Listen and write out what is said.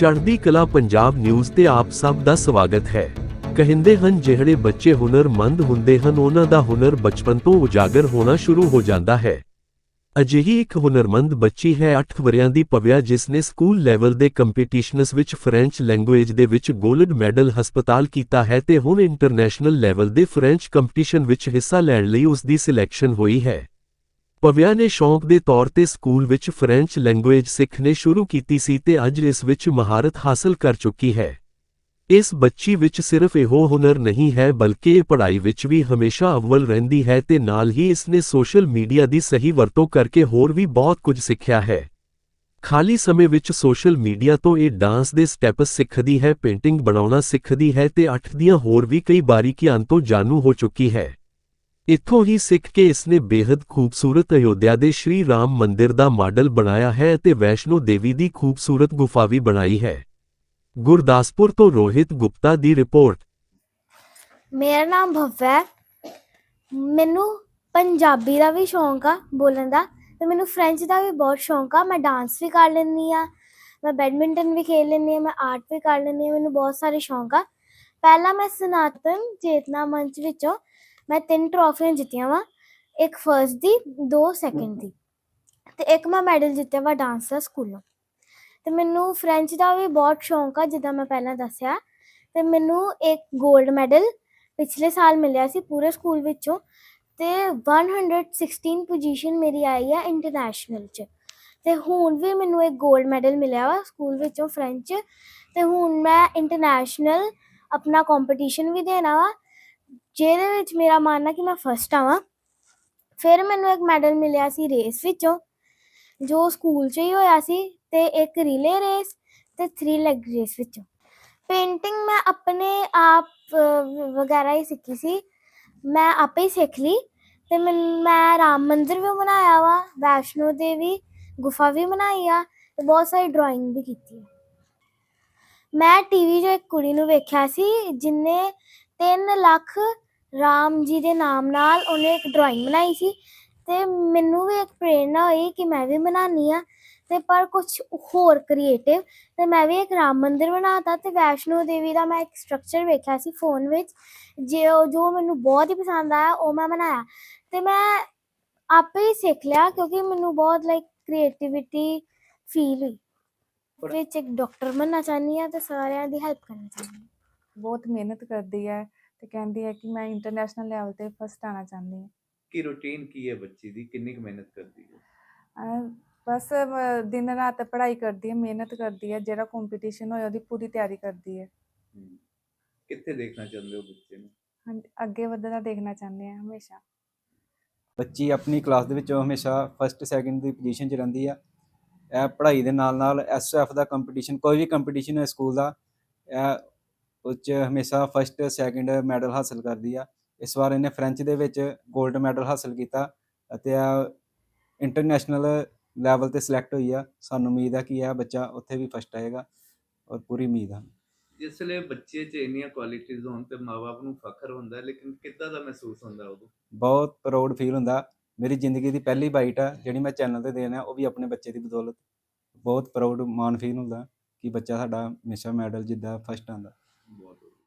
ਚੜ੍ਹਦੀ ਕਲਾ ਪੰਜਾਬ ਨਿਊਜ਼ ਤੇ ਆਪ ਸਭ ਦਾ ਸਵਾਗਤ ਹੈ। ਕਹਿੰਦੇ ਹਨ, ਜਿਹੜੇ ਬੱਚੇ ਹੁਨਰਮੰਦ ਹੁੰਦੇ ਹਨ, ਉਹਨਾਂ ਦਾ ਹੁਨਰ ਬਚਪਨ ਤੋਂ ਉਜਾਗਰ ਹੋਣਾ ਸ਼ੁਰੂ ਹੋ ਜਾਂਦਾ ਹੈ। ਅਜਿਹੀ ਇੱਕ ਹੁਨਰਮੰਦ ਬੱਚੀ ਹੈ 8 ਵਰਿਆਂ ਦੀ ਪਵਿਆ ਜਿਸ ਨੇ ਸਕੂਲ ਲੈਵਲ ਦੇ ਕੰਪੀਟੀਸ਼ਨਸ ਵਿੱਚ ਫ੍ਰੈਂਚ ਲੈਂਗੁਏਜ ਦੇ ਵਿੱਚ 골ਡ ਮੈਡਲ ਹਸਪਤਾਲ ਕੀਤਾ ਹੈ ਤੇ ਹੁਣ ਇੰਟਰਨੈਸ਼ਨਲ ਲੈਵਲ ਦੇ ਫ੍ਰੈਂਚ ਕੰਪੀਟੀਸ਼ਨ ਵਿੱਚ ਹਿੱਸਾ ਲੈਣ ਲਈ ਉਸ ਦੀ ਸਿਲੈਕਸ਼ਨ ਹੋਈ ਹੈ। ਪਵਿਆ ਨੇ ਸ਼ੌਂਕ ਦੇ ਤੌਰ ਤੇ ਸਕੂਲ ਵਿੱਚ ਫ੍ਰੈਂਚ ਲੈਂਗੁਏਜ ਸਿੱਖਣੇ ਸ਼ੁਰੂ ਕੀਤੀ ਸੀ ਤੇ ਅੱਜ ਇਸ ਵਿੱਚ ਮਹਾਰਤ ਹਾਸਲ ਕਰ ਚੁੱਕੀ ਹੈ। ਇਸ ਬੱਚੀ ਵਿੱਚ ਸਿਰਫ ਇਹੋ ਹੁਨਰ ਨਹੀਂ ਹੈ ਬਲਕਿ ਇਹ ਪੜ੍ਹਾਈ ਵਿੱਚ ਵੀ ਹਮੇਸ਼ਾ ਅਵਲ ਰਹਿੰਦੀ ਹੈ ਤੇ ਨਾਲ ਹੀ ਇਸ ਨੇ ਸੋਸ਼ਲ ਮੀਡੀਆ ਦੀ ਸਹੀ ਵਰਤੋਂ ਕਰਕੇ ਹੋਰ ਵੀ ਬਹੁਤ ਕੁਝ ਸਿੱਖਿਆ ਹੈ। ਖਾਲੀ ਸਮੇਂ ਵਿੱਚ ਸੋਸ਼ਲ ਮੀਡੀਆ ਤੋਂ ਇਹ ਡਾਂਸ ਦੇ ਸਟੈਪਸ ਸਿੱਖਦੀ ਹੈ, ਪੇਂਟਿੰਗ ਬਣਾਉਣਾ ਸਿੱਖਦੀ ਹੈ ਤੇ ਅੱਠ ਦੀਆਂ ਹੋਰ ਵੀ ਕਈ ਬਾਰੀਕੀਆਂ ਤੋਂ ਜਾਣੂ ਹੋ ਚੁੱਕੀ ਹੈ। ਇੱਥੋਂ ਹੀ ਸਿੱਖ ਕੇ ਇਸ ਨੇ ਬੇहद ਖੂਬਸੂਰਤ ਅਯੋਧਿਆ ਦੇ ਸ਼੍ਰੀ ਰਾਮ ਮੰਦਿਰ ਦਾ ਮਾਡਲ ਬਣਾਇਆ ਹੈ ਅਤੇ ਵੈਸ਼ਨੋ ਦੇਵੀ ਦੀ ਖੂਬਸੂਰਤ ਗੁਫਾ ਵੀ ਬਣਾਈ ਹੈ। ਗੁਰਦਾਸਪੁਰ ਤੋਂ ਰੋਹਿਤ ਗੁਪਤਾ ਦੀ ਰਿਪੋਰਟ। ਮੇਰਾ ਨਾਮ ਭਵੈ ਹੈ। ਮੈਨੂੰ ਪੰਜਾਬੀ ਦਾ ਵੀ ਸ਼ੌਂਕ ਆ ਬੋਲਣ ਦਾ ਤੇ ਮੈਨੂੰ ਫ੍ਰੈਂਚ ਦਾ ਵੀ ਬਹੁਤ ਸ਼ੌਂਕ ਆ। ਮੈਂ ਡਾਂਸ ਵੀ ਕਰ ਲੈਂਦੀ ਆ ਮੈਂ ਬੈਡਮਿੰਟਨ ਵੀ ਖੇਡ ਲੈਂਦੀ ਆ ਮੈਂ ਆਰਟ ਵੀ ਕਰ ਲੈਂਦੀ ਆ ਮੈਨੂੰ ਬਹੁਤ ਸਾਰੇ ਸ਼ੌਂਕ ਆ। ਪਹਿਲਾਂ ਮੈਂ ਸਨਾਤਨ ਚੇਤਨਾ ਮੰਚ ਵਿੱਚੋਂ ਮੈਂ ਤਿੰਨ ਟਰੋਫੀਆਂ ਜਿੱਤੀਆਂ ਵਾ, ਇੱਕ ਫਰਸਟ ਦੀ, ਦੋ ਸੈਕਿੰਡ ਦੀ। ਤੇ ਇੱਕ ਮੈਂ ਮੈਡਲ ਜਿੱਤਿਆ ਵਾ ਡਾਂਸ ਦਾ ਸਕੂਲੋਂ। ਤੇ ਮੈਨੂੰ ਫ੍ਰੈਂਚ ਦਾ ਵੀ ਬਹੁਤ ਸ਼ੌਂਕ ਆ, ਜਿੱਦਾਂ ਮੈਂ ਪਹਿਲਾਂ ਦੱਸਿਆ। ਤੇ ਮੈਨੂੰ ਇੱਕ 골ਡ ਮੈਡਲ ਪਿਛਲੇ ਸਾਲ ਮਿਲਿਆ ਸੀ ਪੂਰੇ ਸਕੂਲ ਵਿੱਚੋਂ। ਤੇ 116 ਪੋਜੀਸ਼ਨ ਮੇਰੀ ਆਈ ਆ ਇੰਟਰਨੈਸ਼ਨਲ ਚ। ਤੇ ਹੁਣ ਵੀ ਮੈਨੂੰ ਇੱਕ 골ਡ ਮੈਡਲ ਮਿਲਿਆ ਵਾ ਸਕੂਲ ਵਿੱਚੋਂ ਫ੍ਰੈਂਚ ਤੇ ਹੁਣ ਮੈਂ ਇੰਟਰਨੈਸ਼ਨਲ ਆਪਣਾ ਕੰਪੀਟੀਸ਼ਨ ਵੀ ਦੇਣਾ ਵਾ। ਜਿਹਦੇ ਵਿੱਚ ਮੇਰਾ ਮਾਨਣਾ ਕਿ ਮੈਂ ਫਸਟ ਆਵਾਂ। ਫਿਰ ਮੈਨੂੰ ਇੱਕ ਮੈਡਲ ਮਿਲਿਆ ਸੀ ਰੇਸ ਵਿੱਚੋਂ, ਜੋ ਸਕੂਲ 'ਚ ਹੀ ਹੋਇਆ ਸੀ ਤੇ ਇੱਕ ਰਿਲੇ ਰੇਸ ਤੇ 3 ਲੈਗ ਰੇਸ ਵਿੱਚੋਂ। ਪੇਂਟਿੰਗ ਮੈਂ ਆਪਣੇ ਆਪ ਵਗੈਰਾ ਹੀ ਸਿੱਖੀ ਸੀ। ਮੈਂ ਆਪੇ ਹੀ ਸਿੱਖ ਲਈ ਤੇ ਮੈਨ- ਮੈਂ ਰਾਮ ਮੰਦਿਰ ਵੀ ਬਣਾਇਆ ਵਾ, ਵੈਸ਼ਨੋ ਦੇਵੀ ਗੁਫਾ ਵੀ ਬਣਾਈ ਆ ਤੇ ਬਹੁਤ ਸਾਰੀ ਡਰਾਇੰਗ ਵੀ ਕੀਤੀ ਹੈ ਮੈਂ ਟੀਵੀ 'ਚ ਇੱਕ ਕੁੜੀ ਨੂੰ ਵੇਖਿਆ ਸੀ, ਜਿਨੇ 3 ਲੱਖ ਰਾਮ ਜੀ ਦੇ ਨਾਮ ਨਾਲ ਉਹਨੇ ਇੱਕ ਡਰਾਇੰਗ ਬਣਾਈ ਸੀ ਤੇ ਮੈਨੂੰ ਵੀ ਇੱਕ ਪ੍ਰੇਰਨਾ ਹੋਈ ਕਿ ਮੈਂ ਵੀ ਬਣਾਉਣੀ ਆ ਤੇ ਪਰ ਕੁਝ ਹੋਰ ਕ੍ਰੀਏਟਿਵ ਤੇ ਮੈਂ ਵੀ ਇੱਕ ਰਾਮ ਮੰਦਿਰ ਬਣਾਤਾ ਤੇ ਵੈਸ਼ਨੋ ਦੇਵੀ ਦਾ ਮੈਂ ਇੱਕ ਸਟਰਕਚਰ ਵੇਖਿਆ ਸੀ ਫੋਨ ਵਿੱਚ ਜੋ ਜੋ ਮੈਨੂੰ ਬਹੁਤ ਹੀ ਪਸੰਦ ਆਇਆ ਉਹ ਮੈਂ ਬਣਾਇਆ ਤੇ ਮੈਂ ਆਪੇ ਹੀ ਸਿੱਖ ਲਿਆ ਕਿਉਂਕਿ ਮੈਨੂੰ ਬਹੁਤ ਲਾਈਕ ਕ੍ਰੀਏਟੀਵਿਟੀ ਫੀਲ ਹੋਈ ਵਿੱਚ ਇੱਕ ਡਾਕਟਰ ਬਣਨਾ ਚਾਹੁੰਦੀ ਆ ਤੇ ਸਾਰਿਆਂ ਦੀ ਹੈਲਪ ਕਰਨਾ ਚਾਹੁੰਦੀ ਹਾਂ। ਬਹੁਤ ਮਿਹਨਤ ਕਰਦੀ ਹੈ ਤੇ ਕਹਿੰਦੀ ਹੈ ਕਿ ਮੈਂ ਇੰਟਰਨੈਸ਼ਨਲ ਲੈਵਲ ਤੇ ਫਸਟ ਆਣਾ ਚਾਹੁੰਦੀ ਕੀ ਰੁਟੀਨ ਕੀ ਹੈ ਬੱਚੀ ਦੀ? ਕਿੰਨੀ ਕੁ ਮਿਹਨਤ ਕਰਦੀ ਹੈ? ਹਾਂ ਅਹ ਬਸ ਅਹ ਦਿਨ ਰਾਤ ਪੜ੍ਹਾਈ ਕਰਦੀ ਹੈ ਮਿਹਨਤ ਕਰਦੀ ਹੈ ਜਿਹੜਾ ਕੰਪੀਟੀਸ਼ਨ ਹੋਇਆ ਉਹਦੀ ਪੂਰੀ ਤਿਆਰੀ ਕਰਦੀ ਹੈ। ਹਮ, ਕਿੱਥੇ ਦੇਖਣਾ ਚਾਹੁੰਦੇ ਹੋ ਬੱਚੇ ਨੂੰ? ਹਾਂਜੀ ਅੱਗੇ ਵਧਣਾ ਦੇਖਣਾ ਚਾਹੁੰਦੇ ਹਾਂ ਹਮੇਸ਼ਾ। ਬੱਚੀ ਆਪਣੀ ਕਲਾਸ ਦੇ ਵਿੱਚ ਹਮੇਸ਼ਾ ਫਸਟ ਸੈਕਿੰਡ ਦੀ ਪੋਜੀਸ਼ਨ 'ਚ ਰਹਿੰਦੀ ਆ ਇਹ ਪੜ੍ਹਾਈ ਦੇ ਨਾਲ ਨਾਲ ਐਸਐਫ ਦਾ ਕੰਪੀਟੀਸ਼ਨ ਕੋਈ ਵੀ ਕੰਪੀਟੀਸ਼ਨ ਹੈ ਸਕੂਲ ਦਾ ਇਹ ਉਹ 'ਚ ਹਮੇਸ਼ਾ ਫਸਟ ਸੈਕਿੰਡ ਮੈਡਲ ਹਾਸਲ ਕਰਦੀ ਆ। ਇਸ ਵਾਰ ਇਹਨੇ ਫ੍ਰੈਂਚ ਦੇ ਵਿੱਚ 골ਡ ਮੈਡਲ ਹਾਸਲ ਕੀਤਾ ਅਤੇ ਆ ਇੰਟਰਨੈਸ਼ਨਲ ਲੈਵਲ ਤੇ ਸਿਲੈਕਟ ਹੋਈ ਆ। ਸਾਨੂੰ ਉਮੀਦ ਆ ਕਿ ਇਹ ਬੱਚਾ ਉੱਥੇ ਵੀ ਫਸਟ ਆਏਗਾ ਔਰ ਪੂਰੀ ਉਮੀਦ ਆ। ਜਿਸ ਵੇਲੇ ਬੱਚੇ 'ਚ ਇੰਨੀਆਂ ਕੁਆਲਿਟੀਆਂ ਹੋਣ ਤੇ ਮਾਪੇ ਨੂੰ ਫਖਰ ਹੁੰਦਾ ਲੇਕਿਨ ਕਿੱਦਾਂ ਦਾ ਮਹਿਸੂਸ ਹੁੰਦਾ ਉਦੋਂ? ਬਹੁਤ ਪ੍ਰਾਊਡ ਫੀਲ ਹੁੰਦਾ। ਮੇਰੀ ਜ਼ਿੰਦਗੀ ਦੀ ਪਹਿਲੀ ਬਾਈਟ ਆ ਜਿਹੜੀ ਮੈਂ ਚੈਨਲ ਤੇ ਦੇਣਾ ਉਹ ਵੀ ਆਪਣੇ ਬੱਚੇ ਦੀ ਬਦੌਲਤ। ਬਹੁਤ ਪ੍ਰਾਊਡ ਮਾਣ ਫੀਲ ਹੁੰਦਾ ਕਿ ਬੱਚਾ ਸਾਡਾ ਹਮੇਸ਼ਾ ਮੈਡਲ ਜਿੱਦਾਂ ਫਸਟ ਆਉਂਦਾ। ਬਹੁਤ